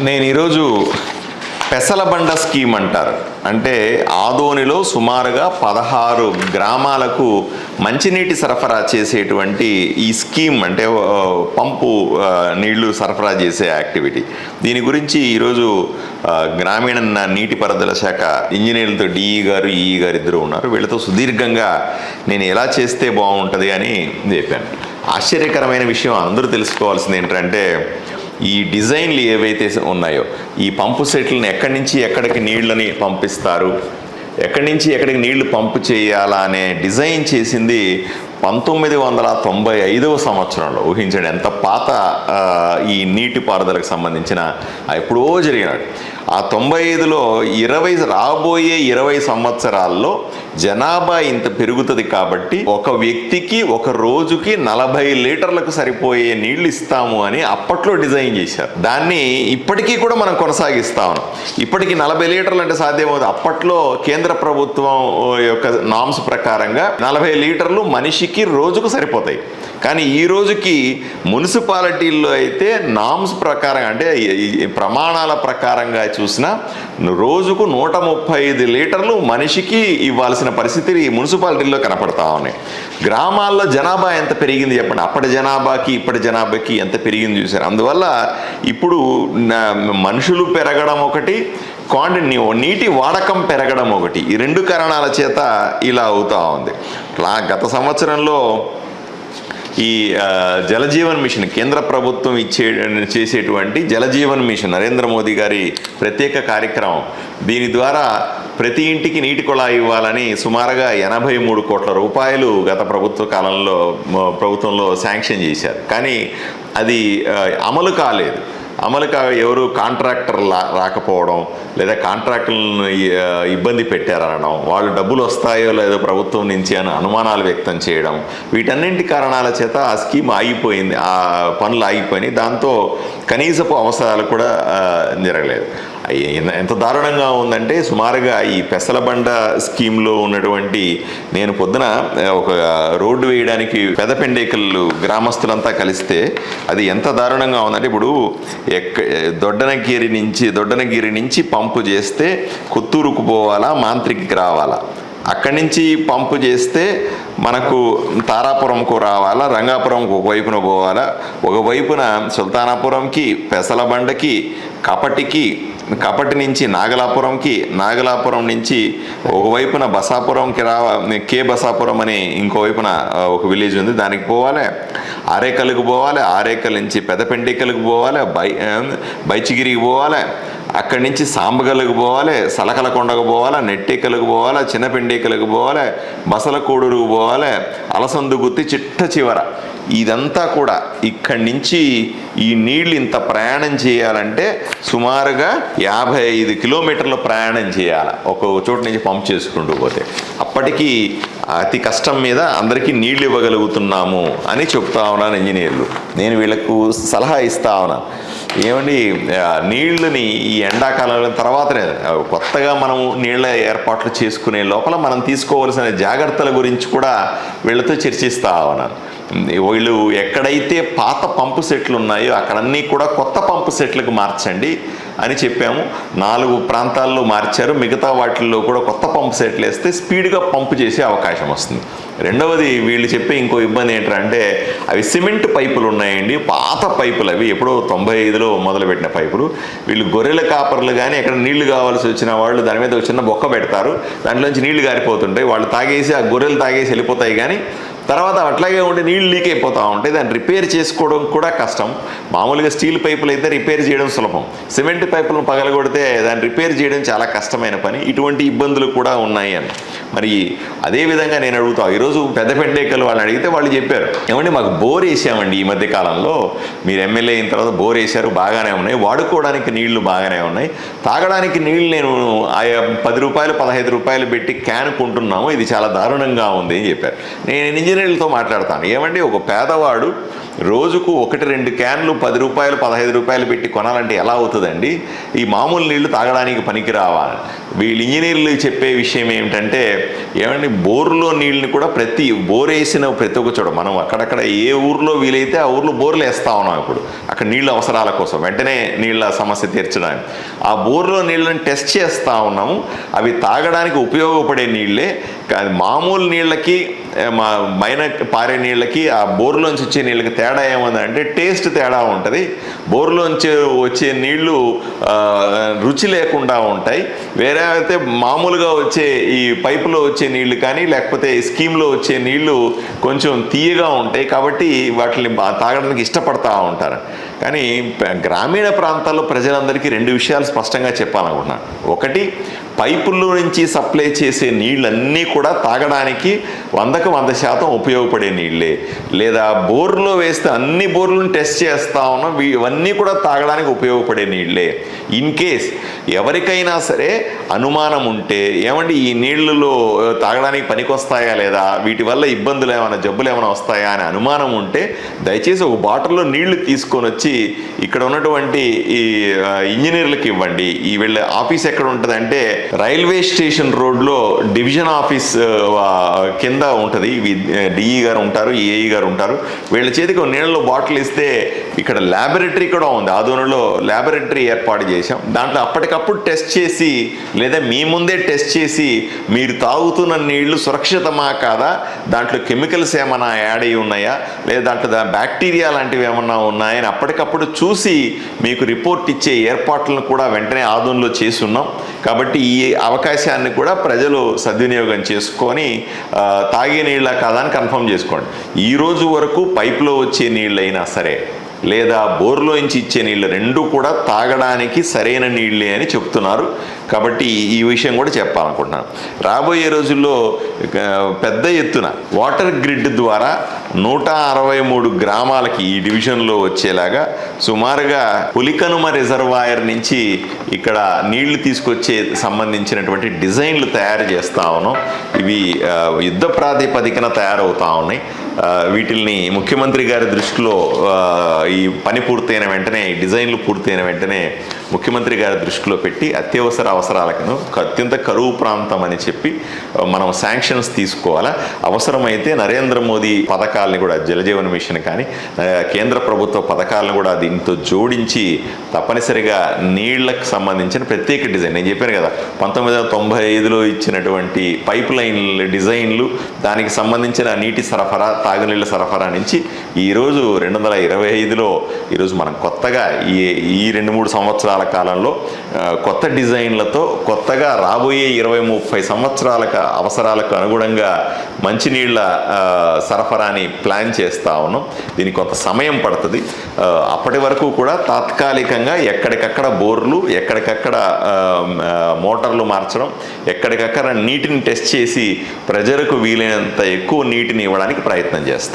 నేను ఈరోజు పెసలబండ స్కీమ్ అంటారు. అంటే ఆదోనిలో సుమారుగా పదహారు గ్రామాలకు మంచినీటి సరఫరా చేసేటువంటి ఈ స్కీమ్ అంటే పంపు నీళ్ళు సరఫరా చేసే యాక్టివిటీ. దీని గురించి ఈరోజు గ్రామీణ నీటి నీటిపారుదల శాఖ ఇంజనీర్లతో డిఈ గారు ఈఈ గారు ఇద్దరు ఉన్నారు. వీళ్ళతో సుదీర్ఘంగా నేను ఎలా చేస్తే బాగుంటుంది అని చెప్పాను. ఆశ్చర్యకరమైన విషయం అందరూ తెలుసుకోవాల్సింది ఏంటంటే ఈ డిజైన్లు ఏవైతే ఉన్నాయో ఈ పంపు సెట్లను ఎక్కడి నుంచి ఎక్కడికి నీళ్ళని పంపిస్తారు? ఎక్కడి నుంచి ఎక్కడికి నీళ్ళు పంపు చేయాలా అనే డిజైన్ చేసింది పంతొమ్మిది వందల తొంభై ఐదవ సంవత్సరంలో ఊహించండి ఎంత పాత ఈ నీటిపారుదలకు సంబంధించిన ఎప్పుడో జరిగినాడు. ఆ తొంభై ఐదులో ఇరవై రాబోయే ఇరవై సంవత్సరాల్లో జనాభా ఇంత పెరుగుతుంది కాబట్టి ఒక వ్యక్తికి ఒక రోజుకి నలభై లీటర్లకు సరిపోయే నీళ్ళు ఇస్తాము అని అప్పట్లో డిజైన్ చేశారు. దాన్ని ఇప్పటికీ కూడా మనం కొనసాగిస్తా ఉన్నాం. ఇప్పటికి నలభై లీటర్లు అంటే సాధ్యమవుతుంది. అప్పట్లో కేంద్ర ప్రభుత్వం యొక్క నామ్స్ ప్రకారంగా నలభై లీటర్లు మనిషికి రోజుకు సరిపోతాయి. కానీ ఈ రోజుకి మున్సిపాలిటీల్లో అయితే నామ్స్ ప్రకారం అంటే ప్రమాణాల ప్రకారంగా చూసినా రోజుకు నూట ముప్పై ఐదు లీటర్లు మనిషికి ఇవ్వాల్సిన పరిస్థితి ఈ మున్సిపాలిటీల్లో కనపడతా ఉన్నాయి గ్రామాల్లో జనాభా ఎంత పెరిగింది చెప్పండి. అప్పటి జనాభాకి ఇప్పటి జనాభాకి ఎంత పెరిగింది చూసారు అందువల్ల ఇప్పుడు మనుషులు పెరగడం ఒకటి క్వాంటి నీటి వాడకం పెరగడం ఒకటి. ఈ రెండు కారణాల చేత ఇలా అవుతూ ఉంది. లా- గత సంవత్సరంలో ఈ జలజీవన్ మిషన్ కేంద్ర ప్రభుత్వం ఇచ్చే చేసేటువంటి జలజీవన్ మిషన్ నరేంద్ర మోదీ గారి ప్రత్యేక కార్యక్రమం. దీని ద్వారా ప్రతి ఇంటికి నీటి కుళాయి ఇవ్వాలని సుమారుగా ఎనభై మూడు కోట్ల రూపాయలు గత ప్రభుత్వ కాలంలో ప్రభుత్వంలో శాంక్షన్ చేశారు. కానీ అది అమలు కాలేదు. అమలు కా ఎవరు కాంట్రాక్టర్ లా- రాకపోవడం లేదా కాంట్రాక్టులను ఇబ్బంది పెట్టారనడం వాళ్ళు డబ్బులు వస్తాయో లేదో ప్రభుత్వం నుంచి అని అనుమానాలు వ్యక్తం చేయడం వీటన్నింటి కారణాల చేత ఆ స్కీమ్ ఆగిపోయింది ఆ పనులు ఆగిపోయినాయి. దాంతో కనీసపు అవసరాలు కూడా జరగలేదు ఎంత- దారుణంగా ఉందంటే సుమారుగా ఈ పెసలబండ స్కీమ్లో ఉన్నటువంటి నేను పొద్దున ఒక రోడ్డు వేయడానికి పెదపెండేకల్లు గ్రామస్తులంతా కలిస్తే అది ఎంత దారుణంగా ఉందంటే ఇప్పుడు ఎక్క దొడ్డనగిరి నుంచి దొడ్డనగిరి నుంచి పంపు చేస్తే కొత్తూరుకు పోవాలా మాంత్రికి రావాలా? అక్కడి నుంచి పంపు చేస్తే మనకు తారాపురంకు రావాలా రంగాపురంకు ఒకవైపున పోవాలా? ఒకవైపున సుల్తానాపురంకి పెసలబండకి కపటికి కపటి నుంచి నాగలాపురంకి నాగలాపురం నుంచి ఒకవైపున బసాపురంకి రావ కే బసాపురం అని ఇంకోవైపున ఒక విలేజ్ ఉంది. దానికి పోవాలి. ఆరేకల్కి పోవాలి ఆరేకల్ నుంచి పెదపెండికలకు పోవాలి బై బైచిగిరికి పోవాలి అక్కడి నుంచి సాంబగలకు పోవాలి సలకలకొండకు పోవాలి నెట్టేకలకు పోవాలి చిన్నపెండేకలకు పోవాలి బసలకూడూరుకు పోవాలి అలసందు గుత్తి చిట్ట చివర. ఇదంతా కూడా ఇక్కడి నుంచి ఈ నీళ్ళు ఇంత ప్రయాణం చేయాలంటే సుమారుగా యాభై ఐదు కిలోమీటర్ల ప్రయాణం చేయాలి. ఒక చోటు నుంచి పంప్ చేసుకుంటూ పోతే. అప్పటికి అతి కష్టం మీద అందరికీ నీళ్ళు ఇవ్వగలుగుతున్నాము అని చెప్తా ఉన్నాను ఇంజనీర్లు. నేను వీళ్ళకు సలహా ఇస్తా ఉన్నాను ఏమండి నీళ్ళని ఈ ఎండాకాలం తర్వాతనే కొత్తగా మనం నీళ్ళ ఏర్పాట్లు చేసుకునే లోపల మనం తీసుకోవాల్సిన జాగ్రత్తల గురించి కూడా వీళ్ళతో చర్చిస్తా ఉన్నాను వీళ్ళు ఎక్కడైతే పాత పంపు సెట్లు ఉన్నాయో అక్కడన్నీ కూడా కొత్త పంపు సెట్లకు మార్చండి. అని చెప్పాము. నాలుగు ప్రాంతాల్లో మార్చారు. మిగతా వాటిల్లో కూడా కొత్త పంపు సెట్లు వేస్తే స్పీడ్గా పంపు చేసే అవకాశం వస్తుంది. రెండవది వీళ్ళు చెప్పే ఇంకో ఇబ్బంది ఏంటంటే అవి సిమెంట్ పైపులు ఉన్నాయండి. పాత పైపులు అవి. ఎప్పుడో తొంభై ఐదులో మొదలుపెట్టిన పైపులు. వీళ్ళు గొర్రెల కాపర్లు కానీ ఎక్కడ నీళ్ళు కావాల్సి వచ్చిన వాళ్ళు దాని మీద ఒక చిన్న బొక్క పెడతారు. దాంట్లోంచి నీళ్ళు గారిపోతుంటాయి. వాళ్ళు తాగేసి ఆ గొర్రెలు తాగేసి వెళ్ళిపోతాయి కానీ తర్వాత అట్లాగే ఉండి నీళ్ళు లీక్ అయిపోతూ ఉంటాయి దాన్ని రిపేర్ చేసుకోవడం కూడా కష్టం. మామూలుగా స్టీల్ పైపులు అయితే రిపేర్ చేయడం సులభం. సిమెంట్ పైపులను పగలగొడితే దాన్ని రిపేర్ చేయడం చాలా కష్టమైన పని. ఇటువంటి ఇబ్బందులు కూడా ఉన్నాయి అని. మరి అదే విధంగా నేను అడుగుతా ఈరోజు పెద్ద పెండేకలు వాళ్ళని అడిగితే వాళ్ళు చెప్పారు ఏమండి మాకు బోర్ వేసామండి ఈ మధ్య కాలంలో. మీరు ఎమ్మెల్యే అయిన తర్వాత బోర్ వేశారు బాగానే ఉన్నాయి. వాడుకోవడానికి నీళ్ళు బాగానే ఉన్నాయి. తాగడానికి నీళ్ళు నేను ఆయా పది రూపాయలు పదహైదు రూపాయలు పెట్టి క్యాన్ కొంటున్నాము. ఇది చాలా దారుణంగా ఉంది అని చెప్పారు. నేను ఇంజనీర్లతో మాట్లాడతాను. ఏమండి ఒక పేదవాడు రోజుకు ఒకటి రెండు క్యాన్లు పది రూపాయలు పదహైదు రూపాయలు పెట్టి కొనాలంటే ఎలా అవుతుందండి? ఈ మామూలు నీళ్ళు తాగడానికి పనికిరావా? వీళ్ళు ఇంజనీర్లు చెప్పే విషయం ఏమిటంటే ఏమండి బోర్లో నీళ్ళని కూడా ప్రతి బోర్ వేసిన ప్రతి ఒక్క చోట మనం అక్కడక్కడ ఏ ఊర్లో వీలైతే ఆ ఊర్లో బోర్లు వేస్తా ఉన్నాం ఇప్పుడు. అక్కడ నీళ్ళ అవసరాల కోసం వెంటనే నీళ్ళ సమస్య తీర్చడానికి. ఆ బోర్లో నీళ్ళని టెస్ట్ చేస్తూ ఉన్నాము. అవి తాగడానికి ఉపయోగపడే నీళ్ళే కానీ మామూలు నీళ్ళకి మా మైన పారే నీళ్ళకి ఆ బోర్లోంచి వచ్చే నీళ్ళకి తేడా ఏముందంటే టేస్ట్ తేడా ఉంటుంది. బోర్లోంచి వచ్చే నీళ్ళు రుచి లేకుండా ఉంటాయి. వేరే అయితే మామూలుగా వచ్చే ఈ పైపులో వచ్చే నీళ్ళు కానీ లేకపోతే స్కీమ్లో వచ్చే నీళ్ళు కొంచెం తీయగా ఉంటాయి కాబట్టి వాటిని తాగడానికి ఇష్టపడతా ఉంటారు. కానీ గ్రామీణ ప్రాంతాల్లో ప్రజలందరికీ రెండు విషయాలు స్పష్టంగా చెప్పాలనుకుంటున్నాను ఒకటి పైపుల్లో నుంచి సప్లై చేసే నీళ్ళన్నీ కూడా తాగడానికి వందకు వంద శాతం ఉపయోగపడే నీళ్ళే. లేదా బోర్లో వేస్తే అన్ని బోర్లను టెస్ట్ చేస్తా ఉన్నాం వీ- ఇవన్నీ కూడా తాగడానికి ఉపయోగపడే నీళ్ళే. ఇన్ కేస్ ఎవరికైనా సరే అనుమానం ఉంటే ఏమండి ఈ నీళ్ళలో తాగడానికి పనికొస్తాయా లేదా? వీటి వల్ల ఇబ్బందులు ఏమైనా జబ్బులు ఏమైనా వస్తాయా అని అనుమానం ఉంటే దయచేసి ఒక బాటిల్లో నీళ్ళు తీసుకొని వచ్చి ఇక్కడ ఉన్నటువంటి ఈ ఇంజనీర్లకు ఇవ్వండి. ఈ వీళ్ళ ఆఫీస్ ఎక్కడ ఉంటుందంటే రైల్వే స్టేషన్ రోడ్లో డివిజన్ ఆఫీస్ కింద ఉంటుంది. డిఈ గారు ఉంటారు ఏఈ గారు ఉంటారు. వీళ్ళ చేతికి నీళ్ళలో బాటిల్ ఇస్తే ఇక్కడ ల్యాబొరేటరీ కూడా ఉంది. ఆదోనిలో ల్యాబొరేటరీ ఏర్పాటు చేశాం. దాంట్లో అప్పటికప్పుడు టెస్ట్ చేసి లేదా మీ ముందే టెస్ట్ చేసి మీరు తాగుతున్న నీళ్ళు సురక్షితమా కాదా? దాంట్లో కెమికల్స్ ఏమైనా యాడ్ అయి ఉన్నాయా? లేదా దాంట్లో బ్యాక్టీరియా లాంటివి ఏమన్నా ఉన్నాయని అప్పటికప్పుడు చూసి మీకు రిపోర్ట్ ఇచ్చే ఏర్పాట్లను కూడా వెంటనే ఆదోన్లో చేసి ఉన్నాం కాబట్టి ఈ అవకాశాన్ని కూడా ప్రజలు సద్వినియోగం చేసుకొని తాగే నీళ్ళ కాదా అని కన్ఫర్మ్ చేసుకోండి. ఈ రోజు వరకు పైప్లో వచ్చే నీళ్ళైనా సరే లేదా బోర్లోంచి ఇచ్చే నీళ్ళు రెండు కూడా తాగడానికి సరైన నీళ్ళే అని చెప్తున్నారు. కాబట్టి ఈ విషయం కూడా చెప్పాలనుకుంటున్నాను. రాబోయే రోజుల్లో పెద్ద ఎత్తున వాటర్ గ్రిడ్ ద్వారా నూట అరవై మూడు గ్రామాలకి ఈ డివిజన్లో వచ్చేలాగా సుమారుగా పులికనుమ రిజర్వాయర్ నుంచి ఇక్కడ నీళ్ళు తీసుకొచ్చే సంబంధించినటువంటి డిజైన్లు తయారు చేస్తా ఉన్నాం. ఇవి యుద్ధ ప్రాతిపదికన తయారవుతా ఉన్నాయి. వీటిల్ని ముఖ్యమంత్రి గారి దృష్టిలో ఈ పని పూర్తయిన వెంటనే ఈ డిజైన్లు పూర్తయిన వెంటనే ముఖ్యమంత్రి గారి దృష్టిలో పెట్టి అత్యవసర అవసరాలకు అత్యంత కరువు ప్రాంతం అని చెప్పి మనం శాంక్షన్స్ తీసుకోవాలా? అవసరమైతే నరేంద్ర మోదీ పథకాలని కూడా జలజీవన్ మిషన్ కానీ కేంద్ర ప్రభుత్వ పథకాలను కూడా దీంతో జోడించి తప్పనిసరిగా నీళ్ళకు సంబంధించిన ప్రత్యేక డిజైన్. నేను చెప్పాను కదా పంతొమ్మిది వందల తొంభై ఐదులో ఇచ్చినటువంటి పైప్ లైన్ డిజైన్లు దానికి సంబంధించిన నీటి సరఫరా తాగునీళ్ళ సరఫరా నుంచి ఈరోజు రెండు వందల ఇరవై ఐదులో ఈరోజు మనం కొత్తగా ఈ ఈ రెండు మూడు సంవత్సరాలు కాలంలో కొత్త డిజైన్లతో కొత్తగా రాబోయే ఇరవై ముప్పై సంవత్సరాలకు అవసరాలకు అనుగుణంగా మంచినీళ్ళ సరఫరాని ప్లాన్ చేస్తూ ఉన్నాం. దీనికి కొంత సమయం పడుతుంది. అప్పటి వరకు కూడా తాత్కాలికంగా ఎక్కడికక్కడ బోర్లు ఎక్కడికక్కడ మోటార్లు మార్చడం ఎక్కడికక్కడ నీటిని టెస్ట్ చేసి ప్రజలకు వీలైనంత ఎక్కువ నీటిని ఇవ్వడానికి ప్రయత్నం చేస్తాం.